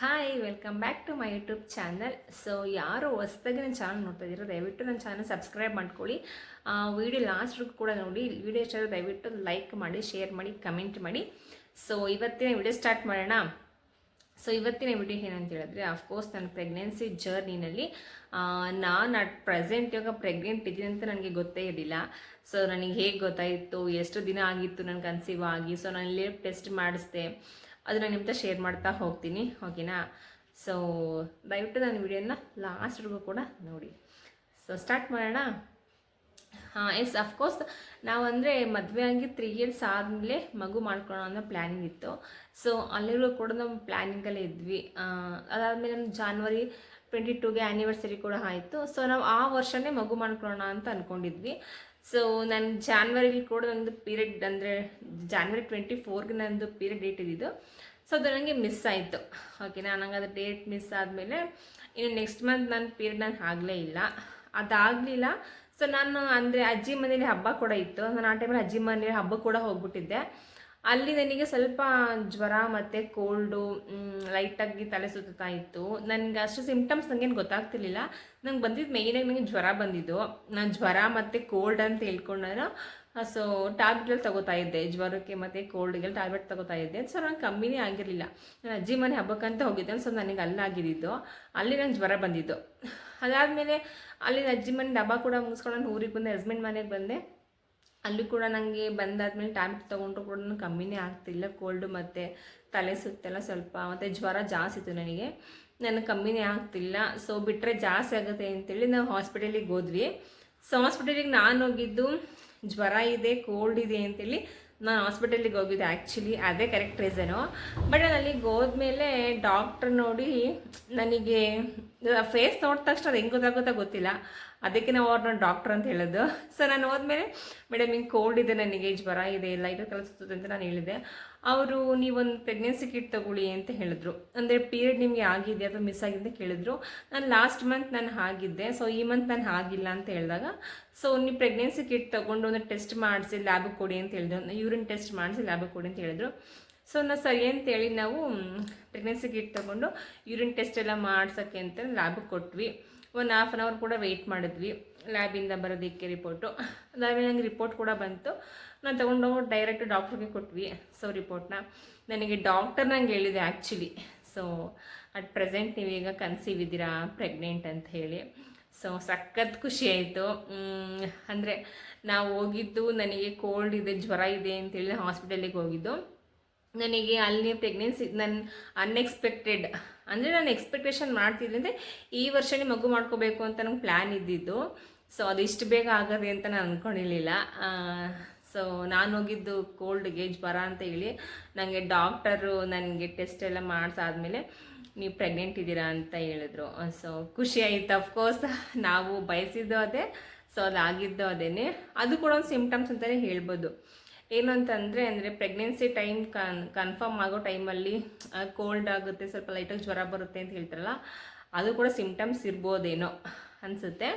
Hi welcome back to my YouTube channel so ಯಾರು ಹೊಸ್ದಾಗಿ ನನ್ನ ಚಾನಲ್ ನೋಡ್ತಾ ಇದ್ದೀರೋ, ದಯವಿಟ್ಟು ನನ್ನ ಚಾನಲ್ ಸಬ್ಸ್ಕ್ರೈಬ್ ಮಾಡ್ಕೊಳ್ಳಿ. ವಿಡಿಯೋ ಲಾಸ್ಟ್ವರೆಗೂ ಕೂಡ ನೋಡಿ ವಿಡಿಯೋ ಇಷ್ಟ ದಯವಿಟ್ಟು ಲೈಕ್ ಮಾಡಿ ಶೇರ್ ಮಾಡಿ ಕಮೆಂಟ್ ಮಾಡಿ. ಸೊ ಇವತ್ತಿನ ವಿಡಿಯೋ ಸ್ಟಾರ್ಟ್ ಮಾಡೋಣ. ಸೊ ಇವತ್ತಿನ ವಿಡಿಯೋ ಏನಂತ ಹೇಳಿದ್ರೆ ಅಫ್ಕೋರ್ಸ್ ನನ್ನ ಪ್ರೆಗ್ನೆನ್ಸಿ ಜರ್ನಿನಲ್ಲಿ ನಾನು ಅಟ್ ಪ್ರೆಸೆಂಟ್ ಇವಾಗ ಪ್ರೆಗ್ನೆಂಟ್ ಇದ್ದೀನಿ ಅಂತ ನನಗೆ ಗೊತ್ತೇ ಇರಲಿಲ್ಲ. ಸೊ ನನಗೆ ಹೇಗೆ ಗೊತ್ತಾಯಿತು, ಎಷ್ಟು ದಿನ ಆಗಿತ್ತು ನನಗೆ ಕನ್ಸೀವ್ ಆಗಿ. ಸೊ ನಾನು ಲೇಪ್ ಟೆಸ್ಟ್ ಮಾಡಿಸ್ದೆ. ಅದನ್ನು ನಿಮ್ಮ ಶೇರ್ ಮಾಡ್ತಾ ಹೋಗ್ತೀನಿ ಓಕೆನಾ ಸೊ ದಯವಿಟ್ಟು ನನ್ನ ವಿಡಿಯೋನ ಲಾಸ್ಟ್ವರೆಗೂ ಕೂಡ ನೋಡಿ. ಸೊ ಸ್ಟಾರ್ಟ್ ಮಾಡೋಣ? ಹಾಂ ಎಸ್ ಅಫ್ಕೋರ್ಸ್ ನಾವು ಅಂದರೆ ಮದುವೆ ಆಗಿ ತ್ರೀ ಇಯರ್ಸ್ ಆದಮೇಲೆ ಮಗು ಮಾಡ್ಕೊಳ್ಳೋ ಅನ್ನೋ ಪ್ಲ್ಯಾನಿಂಗ್ ಇತ್ತು. ಸೊ ಅಲ್ಲಿರೋ ಕೂಡ ನಮ್ಮ ಪ್ಲ್ಯಾನಿಂಗಲ್ಲೇ ಇದ್ವಿ. ಅದಾದಮೇಲೆ ನಮ್ಮ ಜಾನ್ವರಿ ಟ್ವೆಂಟಿ ಟೂಗೆ ಆ್ಯನಿವರ್ಸರಿ ಕೂಡ ಆಯಿತು. ಸೊ ನಾವು ಆ ವರ್ಷನೇ ಮಗು ಮಾಡ್ಕೊಳ್ಳೋಣ ಅಂತ ಅಂದ್ಕೊಂಡಿದ್ವಿ ಸೊ ನಾನು ಜಾನ್ವರಿಲಿ ಕೂಡ ನಂದು ಪೀರಿಯಡ್ ಅಂದರೆ ಜಾನ್ವರಿ ಟ್ವೆಂಟಿ ಫೋರ್ಗೆ ನಂದು ಪೀರಿಯಡ್ ಡೇಟ್ ಇದ್ದಿದ್ದು. ಸೊ ಅದು ನನಗೆ ಮಿಸ್ ಆಯಿತು. ಓಕೆನಾ ನಂಗೆ ಅದು ಡೇಟ್ ಮಿಸ್ ಆದಮೇಲೆ ಇನ್ನು ನೆಕ್ಸ್ಟ್ ಮಂತ್ ನನ್ನ ಪೀರಿಯಡ್ ನಾನು ಆಗಲೇ ಇಲ್ಲ. ಅದಾಗಲಿಲ್ಲ. ಸೊ ನಾನು ಅಂದರೆ ಅಜ್ಜಿ ಮನೇಲಿ ಹಬ್ಬ ಕೂಡ ಇತ್ತು. ನಾನು ಆ ಟೈಮಲ್ಲಿ ಅಜ್ಜಿ ಮನೇಲಿ ಹಬ್ಬ ಕೂಡ ಹೋಗ್ಬಿಟ್ಟಿದ್ದೆ. ಅಲ್ಲಿ ನನಗೆ ಸ್ವಲ್ಪ ಜ್ವರ ಮತ್ತು ಕೋಲ್ಡು ಲೈಟಾಗಿ ತಲೆ ಸುತ್ತಾ ಇತ್ತು. ನನಗೆ ಅಷ್ಟು ಸಿಂಪ್ಟಮ್ಸ್ ನನಗೇನು ಗೊತ್ತಾಗ್ತಿರ್ಲಿಲ್ಲ. ನಂಗೆ ಬಂದಿದ್ದು ಮೇಯ್ನಾಗಿ ನನಗೆ ಜ್ವರ ಬಂದಿದ್ದು. ನಾನು ಜ್ವರ ಮತ್ತು ಕೋಲ್ಡ್ ಅಂತ ಹೇಳ್ಕೊಂಡು ನಾನು ಸೊ ಟ್ಯಾಬ್ಲೆಟ್ ತಗೋತಾ ಇದ್ದೆ. ಜ್ವರಕ್ಕೆ ಮತ್ತು ಕೋಲ್ಡ್ಗೆಲ್ಲ ಟ್ಯಾಬ್ಲೆಟ್ ತಗೋತಾ ಇದ್ದೆ. ಸೊ ನಂಗೆ ಕಮ್ಮಿನೇ ಆಗಿರಲಿಲ್ಲ. ನಾನು ಅಜ್ಜಿ ಮನೆ ಹಬ್ಬಕ್ಕಂತ ಹೋಗಿದ್ದೆ. ಸೊ ನನಗೆ ಅಲ್ಲಾಗಿದ್ದು ಅಲ್ಲಿ ನಂಗೆ ಜ್ವರ ಬಂದಿದ್ದು. ಅದಾದಮೇಲೆ ಅಲ್ಲಿ ಅಜ್ಜಿ ಮನೆ ಡಬ್ಬ ಕೂಡ ಮುಗಿಸ್ಕೊಂಡು ನಾನು ಊರಿಗೆ ಬಂದೆ. ಹಸ್ಬೆಂಡ್ ಮನೆಗೆ ಬಂದೆ. ಅಲ್ಲಿ ಕೂಡ ನನಗೆ ಬಂದಾದ್ಮೇಲೆ ಟ್ಯಾಬ್ಲೆಟ್ ತೊಗೊಂಡ್ರು ಕೂಡ ಕಮ್ಮಿನೇ ಆಗ್ತಿಲ್ಲ ಕೋಲ್ಡು ಮತ್ತು ತಲೆ ಸುತ್ತೆಲ್ಲ ಸ್ವಲ್ಪ, ಮತ್ತು ಜ್ವರ ಜಾಸ್ತಿ ಇತ್ತು ನನಗೆ. ನನಗೆ ಕಮ್ಮಿನೇ ಆಗ್ತಿಲ್ಲ. ಸೊ ಬಿಟ್ಟರೆ ಜಾಸ್ತಿ ಆಗುತ್ತೆ ಅಂತೇಳಿ ನಾವು ಹಾಸ್ಪಿಟಲಿಗೆ ಹೋದ್ವಿ. ಸೊ ಹಾಸ್ಪಿಟಲಿಗೆ ನಾನು ಹೋಗಿದ್ದು, ಜ್ವರ ಇದೆ ಕೋಲ್ಡ್ ಇದೆ ಅಂತೇಳಿ ನಾನು ಹಾಸ್ಪಿಟಲಿಗೆ ಹೋಗಿದ್ದೆ ಆ್ಯಕ್ಚುಲಿ ಅದೇ ಕರೆಕ್ಟ್ ರೀಸನು ಬಟ್ ನಾನು ಅಲ್ಲಿಗೆ ಹೋದ್ಮೇಲೆ ಡಾಕ್ಟ್ರ್ ನೋಡಿ ನನಗೆ ಫೇಸ್ ನೋಡಿದ ತಕ್ಷಣ ಅದು ಹೆಂಗ್ ಗೊತ್ತಾಗುತ್ತಾ ಗೊತ್ತಿಲ್ಲ. ಅದಕ್ಕೆ ನಾವು ಅವ್ರನ್ನ ಡಾಕ್ಟ್ರ್ ಅಂತ ಹೇಳೋದು. ಸೊ ನಾನು ಹೋದ್ಮೇಲೆ ಮೇಡಮ್ ಹಿಂಗೆ ಕೋಲ್ಡ್ ಇದೆ, ನನಗೆ ಜ್ವರ ಇದೆ ಲೈಟ್ ಕಲಿಸುತ್ತದೆ ಅಂತ ನಾನು ಹೇಳಿದೆ ಅವರು, ನೀವೊಂದು ಪ್ರೆಗ್ನೆನ್ಸಿ ಕಿಟ್ ತಗೊಳ್ಳಿ ಅಂತ ಹೇಳಿದ್ರು. ಅಂದರೆ ಪೀರಿಯಡ್ ನಿಮಗೆ ಆಗಿದೆ ಅಥವಾ ಮಿಸ್ ಆಗಿದೆ ಅಂತ ಕೇಳಿದ್ರು. ನಾನು ಲಾಸ್ಟ್ ಮಂತ್ ನಾನು ಆಗಿದ್ದೆ ಸೊ ಈ ಮಂತ್ ನಾನು ಆಗಿಲ್ಲ ಅಂತ ಹೇಳಿದಾಗ ಸೊ ನೀವು ಪ್ರೆಗ್ನೆನ್ಸಿ ಕಿಟ್ ತೊಗೊಂಡು ಒಂದು ಟೆಸ್ಟ್ ಮಾಡಿಸಿ ಲ್ಯಾಬಿಗೆ ಕೊಡಿ ಅಂತ ಹೇಳಿದ್ರು. ಯೂರಿನ್ ಟೆಸ್ಟ್ ಮಾಡಿಸಿ ಲ್ಯಾಬ್ ಕೊಡಿ ಅಂತ ಹೇಳಿದ್ರು. ಸೊ ನಾ ಸರಿ ಅಂತೇಳಿ ನಾವು ಪ್ರೆಗ್ನೆನ್ಸಿ ಕಿಟ್ ತೊಗೊಂಡು ಯೂರಿನ್ ಟೆಸ್ಟ್ ಎಲ್ಲ ಮಾಡ್ಸೋಕ್ಕೆ ಅಂತ ಲ್ಯಾಬಿಗೆ ಕೊಟ್ವಿ. ಒಂದು ಹಾಫ್ ಆನ್ ಅವರ್ ಕೂಡ ವೆಯ್ಟ್ ಮಾಡಿದ್ವಿ. ಲ್ಯಾಬಿಂದ ಬರೋದಕ್ಕೆ ರಿಪೋರ್ಟು ಅದಾದಮೇಲೆ ನಂಗೆ ರಿಪೋರ್ಟ್ ಕೂಡ ಬಂತು. ನಾನು ತೊಗೊಂಡೋಗಿ ಡೈರೆಕ್ಟ್ ಡಾಕ್ಟ್ರಿಗೆ ಕೊಟ್ವಿ ಸೊ ರಿಪೋರ್ಟ್ನ ನನಗೆ ಡಾಕ್ಟರ್ ನಂಗೆ ಹೇಳಿದೆ ಆ್ಯಕ್ಚುಲಿ ಸೊ ಅಟ್ ಪ್ರೆಸೆಂಟ್ ನೀವೀಗ ಕನ್ಸೀವ್ ಇದ್ದೀರಾ ಪ್ರೆಗ್ನೆಂಟ್ ಅಂತ ಹೇಳಿ. ಸೊ ಸಖತ್ ಖುಷಿ ಆಯಿತು. ಅಂದರೆ ನಾವು ಹೋಗಿದ್ದು, ನನಗೆ ಕೋಲ್ಡ್ ಇದೆ, ಜ್ವರ ಇದೆ ಅಂತೇಳಿ ಹಾಸ್ಪಿಟಲಿಗೆ ಹೋಗಿದ್ದು. ನನಗೆ ಅಲ್ಲಿ ಪ್ರೆಗ್ನೆನ್ಸಿ ನನ್ನ ಅನ್ಎಕ್ಸ್ಪೆಕ್ಟೆಡ್ ಅಂದರೆ ನಾನು ಎಕ್ಸ್ಪೆಕ್ಟೇಷನ್ ಮಾಡ್ತಿದ್ದೆ ಅಂದರೆ ಈ ವರ್ಷನೇ ಮಗು ಮಾಡ್ಕೋಬೇಕು ಅಂತ ನಂಗೆ ಪ್ಲ್ಯಾನ್ ಇದ್ದಿದ್ದು. ಸೊ ಅದು ಇಷ್ಟು ಬೇಗ ಆಗದೆ ಅಂತ ನಾನು ಅಂದ್ಕೊಂಡಿರಲಿಲ್ಲ ಸೊ ನಾನು ಹೋಗಿದ್ದು ಕೋಲ್ಡ್ ಗೇಜ್ ಬರ ಅಂತ ಹೇಳಿ ನನಗೆ ಡಾಕ್ಟರು ನನಗೆ ಟೆಸ್ಟ್ ಎಲ್ಲ ಮಾಡಿಸಾದ್ಮೇಲೆ ನೀವು ಪ್ರೆಗ್ನೆಂಟ್ ಇದ್ದೀರಾ ಅಂತ ಹೇಳಿದ್ರು. ಸೊ ಖುಷಿ ಆಯಿತು ಅಫ್ಕೋರ್ಸ್ ನಾವು ಬಯಸಿದ್ದು ಅದೇ ಸೊ ಅದಾಗಿದ್ದು ಅದೇ ಅದು ಕೂಡ ಒಂದು ಸಿಮ್ಟಮ್ಸ್ ಅಂತಲೇ ಹೇಳ್ಬೋದು. ಏನು ಅಂತಂದರೆ, ಅಂದರೆ ಪ್ರೆಗ್ನೆನ್ಸಿ ಟೈಮ್ ಕನ್ ಕನ್ಫರ್ಮ್ ಆಗೋ ಟೈಮಲ್ಲಿ ಕೋಲ್ಡ್ ಆಗುತ್ತೆ, ಸ್ವಲ್ಪ ಲೈಟಾಗಿ ಜ್ವರ ಬರುತ್ತೆ ಅಂತ ಹೇಳ್ತಾರಲ್ಲ, ಅದು ಕೂಡ ಸಿಮ್ಟಮ್ಸ್ ಇರ್ಬೋದೇನೋ ಅನಿಸುತ್ತೆ.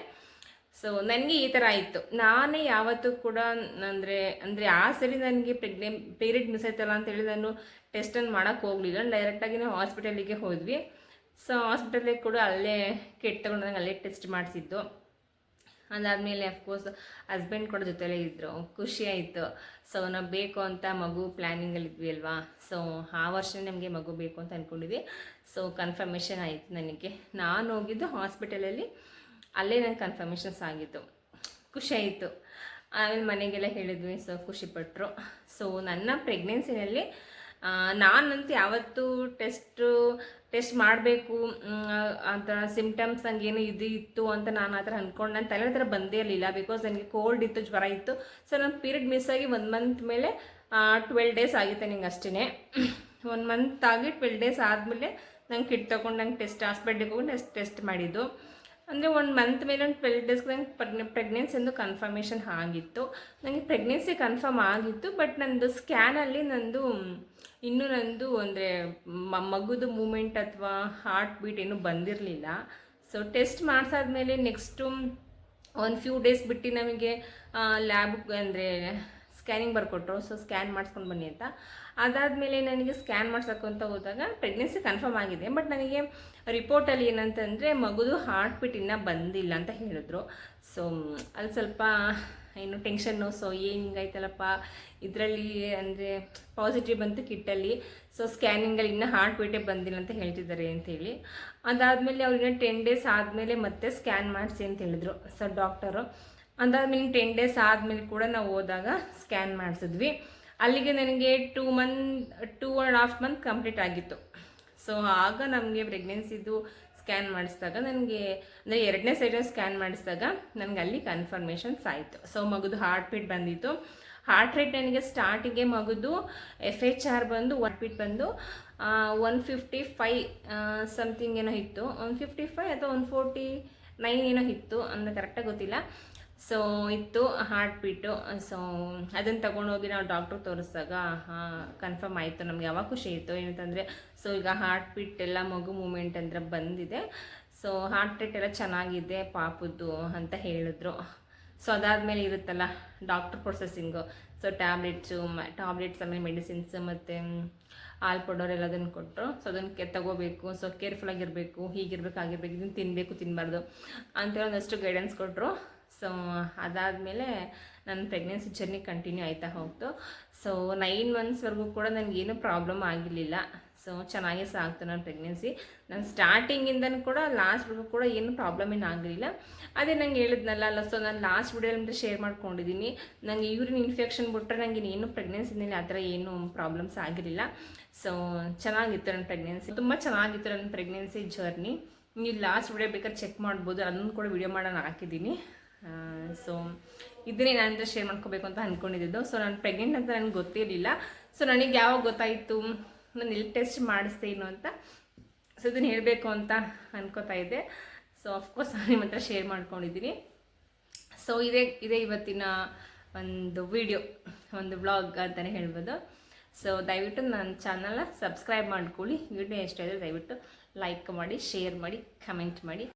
ಸೊ ನನಗೆ ಈ ಥರ ಆಯಿತು. ನಾನೇ ಯಾವತ್ತೂ ಕೂಡ ಅಂದರೆ ಅಂದರೆ ಆ ಸರಿ ನನಗೆ ಪ್ರೆಗ್ನೆ ಪೀರಿಯಡ್ ಮಿಸ್ ಆಯ್ತಲ್ಲ ಅಂತೇಳಿ ನಾನು ಟೆಸ್ಟನ್ನು ಮಾಡೋಕ್ಕೆ ಹೋಗಲಿಲ್ಲ. ಡೈರೆಕ್ಟಾಗಿ ನಾವು ಹಾಸ್ಪಿಟಲಿಗೆ ಹೋದ್ವಿ. ಸೊ ಹಾಸ್ಪಿಟಲಿಗೆ ಕೂಡ ಅಲ್ಲೇ ಕೆಟ್ಟು ತಗೊಂಡು ನಂಗೆ ಅಲ್ಲೇ ಟೆಸ್ಟ್ ಮಾಡಿಸಿದ್ದು. ಅದಾದಮೇಲೆ ಅಫ್ಕೋರ್ಸ್ ಹಸ್ಬೆಂಡ್ ಕೂಡ ಜೊತೆಲೇ ಇದ್ದರು ಖುಷಿ ಆಯಿತು ಸೊ ನಾವು ಬೇಕು ಅಂತ ಮಗು ಪ್ಲ್ಯಾನಿಂಗಲ್ಲಿ ಇದ್ವಿ ಅಲ್ವಾ? ಸೊ ಆ ವರ್ಷ ನಮಗೆ ಮಗು ಬೇಕು ಅಂತ ಅಂದ್ಕೊಂಡಿದ್ವಿ ಸೊ ಕನ್ಫರ್ಮೇಷನ್ ಆಯಿತು ನನಗೆ. ನಾನು ಹೋಗಿದ್ದು ಹಾಸ್ಪಿಟಲಲ್ಲಿ ಅಲ್ಲೇ. ನಂಗೆ ಕನ್ಫರ್ಮೇಷನ್ಸ್ ಆಗಿತ್ತು. ಖುಷಿ ಆಯಿತು ಆಮೇಲೆ ಮನೆಗೆಲ್ಲ ಹೇಳಿದ್ವಿ. ಸೊ ಖುಷಿಪಟ್ಟರು ಸೊ ನನ್ನ ಪ್ರೆಗ್ನೆನ್ಸಿನಲ್ಲಿ ನಾನಂತೂ ಯಾವತ್ತೂ ಟೆಸ್ಟು, ಟೆಸ್ಟ್ ಮಾಡಬೇಕು ಅಂತ ಥರ ಸಿಮ್ಟಮ್ಸ್ ನನಗೇನು ಇದು ಇತ್ತು ಅಂತ ನಾನು ಆ ಥರ ಅಂದ್ಕೊಂಡು ನನ್ನ ತಲೆ ಹತ್ರ ಬಂದೇ ಇರಲಿಲ್ಲ ಬಿಕಾಸ್ ನನಗೆ ಕೋಲ್ಡ್ ಇತ್ತು, ಜ್ವರ ಇತ್ತು. ಸೊ ನನ್ನ ಪೀರಿಯಡ್ ಮಿಸ್ ಆಗಿ ಒನ್ ಮಂತ್ ಮೇಲೆ ಟ್ವೆಲ್ ಡೇಸ್ ಆಗಿತ್ತು ನಿಂಗೆ ಅಷ್ಟೇ ಒನ್ ಮಂತ್ ಆಗಿ ಟ್ವೆಲ್ ಡೇಸ್ ಆದಮೇಲೆ ನಂಗೆ ಕಿಟ್ ತೊಗೊಂಡು ನಂಗೆ ಟೆಸ್ಟ್ ಹಾಸ್ಪಿಟ್ಲಿಗೆ ಹೋಗಿ ಟೆಸ್ಟ್ ಮಾಡಿದ್ದು. ಅಂದರೆ ಒಂದು ಮಂತ್ ಮೇಲೆ ಒಂದು ಟ್ವೆಲ್ ಡೇಸ್ಗೆ ನಂಗೆ ಪ್ರೆಗ್ನೆ ಪ್ರೆಗ್ನೆನ್ಸಿ ಒಂದು ಕನ್ಫರ್ಮೇಷನ್ ಆಗಿತ್ತು. ನನಗೆ ಪ್ರೆಗ್ನೆನ್ಸಿ ಕನ್ಫರ್ಮ್ ಆಗಿತ್ತು ಬಟ್ ನಂದು ಸ್ಕ್ಯಾನಲ್ಲಿ ನಂದು, ಇನ್ನೂ ನಂದು ಅಂದರೆ ಮಗುದು ಮೂಮೆಂಟ್ ಅಥವಾ ಹಾರ್ಟ್ ಬೀಟ್ ಏನೂ ಬಂದಿರಲಿಲ್ಲ. ಸೊ ಟೆಸ್ಟ್ ಮಾಡಿಸಾದ್ಮೇಲೆ ನೆಕ್ಸ್ಟು ಒಂದು ಫ್ಯೂ ಡೇಸ್ ಬಿಟ್ಟು ನಮಗೆ ಲ್ಯಾಬ್ ಅಂದರೆ ಸ್ಕ್ಯಾನಿಂಗ್ ಬರ್ಕೊಟ್ರು. ಸೊ ಸ್ಕ್ಯಾನ್ ಮಾಡಿಸ್ಕೊಂಡು ಬನ್ನಿ ಅಂತ. ಅದಾದಮೇಲೆ ನನಗೆ ಸ್ಕ್ಯಾನ್ ಮಾಡ್ಸೋಕೆ ಅಂತ ಹೋದಾಗ ಪ್ರೆಗ್ನೆನ್ಸಿ ಕನ್ಫರ್ಮ್ ಆಗಿದೆ. ಬಟ್ ನನಗೆ ರಿಪೋರ್ಟಲ್ಲಿ ಏನಂತಂದರೆ ಮಗುದು ಹಾರ್ಟ್ ಬೀಟ್ ಇನ್ನೂ ಬಂದಿಲ್ಲ ಅಂತ ಹೇಳಿದ್ರು. ಸೊ ಅಲ್ಲಿ ಸ್ವಲ್ಪ ಏನು ಟೆನ್ಷನ್ನು ಸೊ ಏನು ಹಿಂಗಾಯ್ತಲ್ಲಪ್ಪ? ಇದರಲ್ಲಿ ಅಂದರೆ ಪಾಸಿಟಿವ್ ಬಂತು ಕಿಟ್ಟಲ್ಲಿ. ಸೊ ಸ್ಕ್ಯಾನಿಂಗಲ್ಲಿ ಇನ್ನೂ ಹಾರ್ಟ್ ಬೀಟೇ ಬಂದಿಲ್ಲ ಅಂತ ಹೇಳ್ತಿದ್ದಾರೆ ಅಂತೇಳಿ ಅದಾದಮೇಲೆ ಅವ್ರು ಇನ್ನೂ ಟೆನ್ ಡೇಸ್ ಆದಮೇಲೆ ಮತ್ತೆ ಸ್ಕ್ಯಾನ್ ಮಾಡಿಸಿ ಅಂತ ಹೇಳಿದ್ರು. ಸೊ ಡಾಕ್ಟರು ಅದಾದ್ಮೇಲೆ ಟೆನ್ ಡೇಸ್ ಆದಮೇಲೆ ಕೂಡ ನಾವು ಹೋದಾಗ ಸ್ಕ್ಯಾನ್ ಮಾಡಿಸಿದ್ವಿ. ಅಲ್ಲಿಗೆ ನನಗೆ two month two and half month complete ಆಗಿತ್ತು. ಸೊ ಆಗ ನಮಗೆ ಪ್ರೆಗ್ನೆನ್ಸಿದು ಸ್ಕ್ಯಾನ್ ಮಾಡಿಸಿದಾಗ ನನಗೆ, ಅಂದರೆ ಎರಡನೇ ಸೈಡಲ್ಲಿ ಸ್ಕ್ಯಾನ್ ಮಾಡಿಸಿದಾಗ ನನಗೆ ಅಲ್ಲಿ ಕನ್ಫರ್ಮೇಷನ್ಸ್ ಆಯಿತು. ಸೊ ಮಗುದು ಹಾರ್ಟ್ ಬೀಟ್ ಬಂದಿತ್ತು. ಹಾರ್ಟ್ ರೇಟ್ ನನಗೆ ಸ್ಟಾರ್ಟಿಗೆ ಮಗುದು ಎಫ್ ಎಚ್ ಆರ್ ಬಂದು ಒನ್ ಬೀಟ್ ಬಂದು ಒನ್ ಫಿಫ್ಟಿ ಫೈ ಸಮಥಿಂಗ್ ಏನೋ ಇತ್ತು. ಒನ್ ಫಿಫ್ಟಿ ಫೈ ಅಥವಾ ಒನ್ ಫೋರ್ಟಿ ನೈನ್ ಏನೋ ಇತ್ತು. ಅಂದರೆ ಕರೆಕ್ಟಾಗಿ ಗೊತ್ತಿಲ್ಲ. ಸೊ ಇತ್ತು ಹಾರ್ಟ್ ಬೀಟು ಸೊ ಅದನ್ನು ತಗೊಂಡೋಗಿ ನಾವು ಡಾಕ್ಟ್ರಿಗೆ ತೋರಿಸಿದಾಗ ಕನ್ಫರ್ಮ್ ಆಯಿತು, ನಮ್ಗೆ ಯಾವಾಗ ಖುಷಿ ಇತ್ತು? ಏನಂತಂದರೆ ಸೊ ಈಗ ಹಾರ್ಟ್ ಬೀಟ್ ಎಲ್ಲ ಮಗು ಮೂಮೆಂಟ್ ಅಂದರೆ ಬಂದಿದೆ. ಸೊ ಹಾರ್ಟ್ ರೇಟ್ ಎಲ್ಲ ಚೆನ್ನಾಗಿದೆ, ಪಾಪದ್ದು, ಅಂತ ಹೇಳಿದ್ರು. ಸೊ ಅದಾದಮೇಲೆ ಇರುತ್ತಲ್ಲ doctor processing so tablets tablets ಆಮೇಲೆ ಮೆಡಿಸಿನ್ಸ್ ಮತ್ತು ಹಾಲು ಪೌಡರ್ ಎಲ್ಲದನ್ನು ಕೊಟ್ಟರು ಸೊ ಅದನ್ನು ಕೆ, ತಗೋಬೇಕು. ಸೊ ಕೇರ್ಫುಲ್ಲಾಗಿರಬೇಕು ಹೀಗಿರಬೇಕು, ಆಗಿರ್ಬೇಕು, ಇದನ್ನು ತಿನ್ನಬೇಕು ತಿನ್ನಬಾರ್ದು ಅಂತೇಳಿ ಒಂದಷ್ಟು ಗೈಡೆನ್ಸ್ ಕೊಟ್ಟರು ಸೊ ಅದಾದಮೇಲೆ ನನ್ನ ಪ್ರೆಗ್ನೆನ್ಸಿ ಜರ್ನಿ ಕಂಟಿನ್ಯೂ ಆಯ್ತಾ ಹೋಗ್ತು. ಸೊ ನೈನ್ ಮಂತ್ಸ್ವರೆಗೂ ಕೂಡ ನನಗೇನು ಪ್ರಾಬ್ಲಮ್ ಆಗಿರಲಿಲ್ಲ. ಸೊ ಚೆನ್ನಾಗೇ ಸಾಕ್ತು ನನ್ನ ಪ್ರೆಗ್ನೆನ್ಸಿ ನಾನು ಸ್ಟಾರ್ಟಿಂಗಿಂದನೂ ಕೂಡ ಲಾಸ್ಟ್ವರೆಗೂ ಕೂಡ ಏನು ಪ್ರಾಬ್ಲಮ್ ಏನು ಆಗಲಿಲ್ಲ. ಅದೇ ನಂಗೆ ಹೇಳಿದ್ನಲ್ಲ ಅಲ್ಲ ಸೊ ನಾನು ಲಾಸ್ಟ್ ವಿಡಿಯೋಲಿ ಶೇರ್ ಮಾಡ್ಕೊಂಡಿದ್ದೀನಿ ನನಗೆ ಯೂರಿನ್ ಇನ್ಫೆಕ್ಷನ್ ಬಿಟ್ಟರೆ ನನಗೆ ಏನು ಪ್ರೆಗ್ನೆನ್ಸಿನಲ್ಲಿ ಆ ಥರ ಏನು ಪ್ರಾಬ್ಲಮ್ಸ್ ಆಗಿರಲಿಲ್ಲ. ಸೊ ಚೆನ್ನಾಗಿತ್ತು ನನ್ನ ಪ್ರೆಗ್ನೆನ್ಸಿ ತುಂಬ ಚೆನ್ನಾಗಿತ್ತು ನನ್ನ ಪ್ರೆಗ್ನೆನ್ಸಿ ಜರ್ನಿ ನೀವು ಲಾಸ್ಟ್ ವಿಡಿಯೋ ಬೇಕಾದ್ರೆ ಚೆಕ್ ಮಾಡ್ಬೋದು. ಅದನ್ನು ಕೂಡ ವಿಡಿಯೋ ಮಾಡೋಣ ಹಾಕಿದ್ದೀನಿ. ಸೊ ಇದನ್ನೇ ನಾನು ಶೇರ್ ಮಾಡ್ಕೋಬೇಕು ಅಂತ ಅಂದ್ಕೊಂಡಿದ್ದು ಸೊ ನಾನು ಪ್ರೆಗ್ನೆಂಟ್ ಅಂತ ನನಗೆ ಗೊತ್ತಿರಲಿಲ್ಲ. ಸೊ ನನಗೆ ಯಾವಾಗ ಗೊತ್ತಾಯಿತು? ನಾನು ಎಲ್ಲಿ ಟೆಸ್ಟ್ ಮಾಡಿಸ್ತೇನು ಅಂತ? ಸೊ ಇದನ್ನು ಹೇಳಬೇಕು ಅಂತ ಅನ್ಕೋತಾ ಇದ್ದೆ. ಸೊ ಅಫ್ಕೋರ್ಸ್ ನಾನು ನಿಮ್ಮ ಹತ್ರ ಶೇರ್ ಮಾಡ್ಕೊಂಡಿದ್ದೀನಿ. ಸೊ ಇದೇ ಇದೇ ಇವತ್ತಿನ ಒಂದು ವಿಡಿಯೋ ಒಂದು ವ್ಲಾಗ್ ಅಂತಲೇ ಹೇಳ್ಬೋದು. ಸೊ ದಯವಿಟ್ಟು ನನ್ನ ಚಾನಲ್ನ ಸಬ್ಸ್ಕ್ರೈಬ್ ಮಾಡ್ಕೊಳ್ಳಿ. ವಿಡಿಯೋ ಎಷ್ಟಾದರೆ ದಯವಿಟ್ಟು ಲೈಕ್ ಮಾಡಿ ಶೇರ್ ಮಾಡಿ ಕಮೆಂಟ್ ಮಾಡಿ.